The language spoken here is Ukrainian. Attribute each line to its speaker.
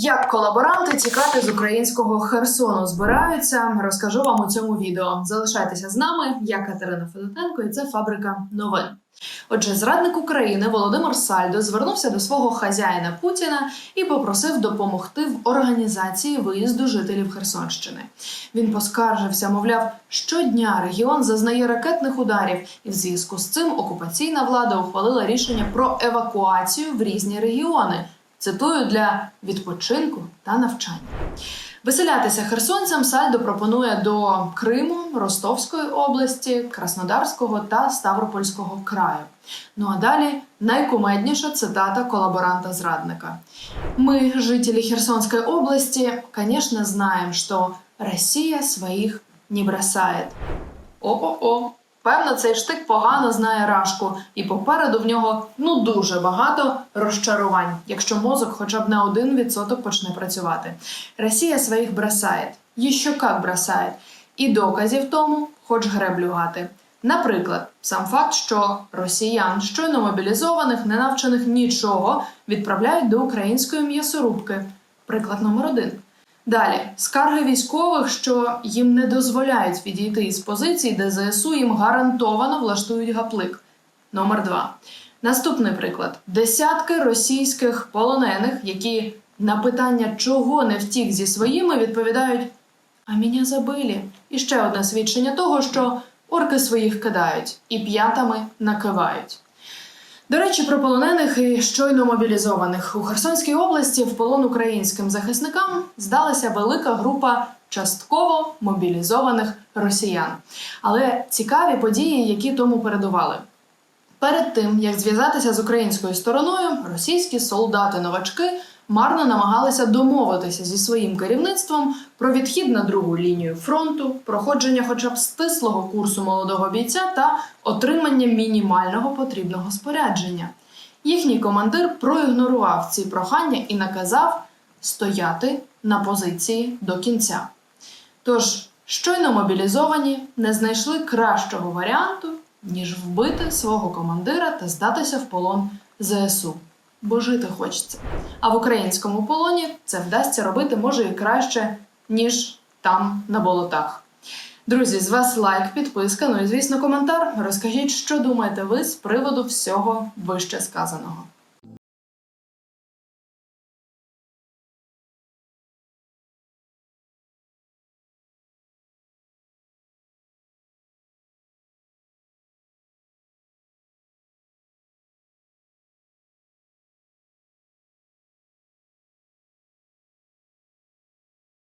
Speaker 1: Як колаборанти тікати з українського Херсону збираються, розкажу вам у цьому відео. Залишайтеся з нами. Я Катерина Федотенко, і це фабрика новин. Отже, зрадник України Володимир Сальдо звернувся до свого хазяїна Путіна і попросив допомогти в організації виїзду жителів Херсонщини. Він поскаржився, мовляв, щодня регіон зазнає ракетних ударів, і в зв'язку з цим окупаційна влада ухвалила рішення про евакуацію в різні регіони. Цитую для відпочинку та навчання. Виселятися херсонцям Сальдо пропонує до Криму, Ростовської області, Краснодарського та Ставропольського краю. Ну а далі найкумедніша цитата колаборанта зрадника. Мы, жители Херсонской области, конечно, знаем, что Россия своих не бросает. О-о-о. Певно, цей штик погано знає Рашку, і попереду в нього ну дуже багато розчарувань, якщо мозок хоча б на один відсоток почне працювати. Росія своїх бросає. Еще як бросає. І доказів тому хоч греблю гати. Наприклад, сам факт, що росіян, щойно мобілізованих, не навчених нічого, відправляють до української м'ясорубки. Приклад номер один. Далі скарги військових, що їм не дозволяють відійти із позицій, де ЗСУ їм гарантовано влаштують гаплик. Номер два. Наступний приклад: десятки російських полонених, які на питання, чого не втік зі своїми, відповідають: А мене забили. І ще одне свідчення того, що орки своїх кидають і п'ятами накивають. До речі, про полонених і щойно мобілізованих у Херсонській області в полон українським захисникам здалася велика група частково мобілізованих росіян. Але цікаві події, які тому передували. Перед тим як зв'язатися з українською стороною, російські солдати-новачки марно намагалися домовитися зі своїм керівництвом про відхід на другу лінію фронту, проходження хоча б стислого курсу молодого бійця та отримання мінімального потрібного спорядження. Їхній командир проігнорував ці прохання і наказав стояти на позиції до кінця. Тож, щойно мобілізовані не знайшли кращого варіанту, ніж вбити свого командира та здатися в полон ЗСУ. Бо жити хочеться. А в українському полоні це вдасться робити може і краще, ніж там на болотах. Друзі, з вас лайк, підписка, ну і звісно, коментар. Розкажіть, що думаєте ви з приводу всього вище сказаного.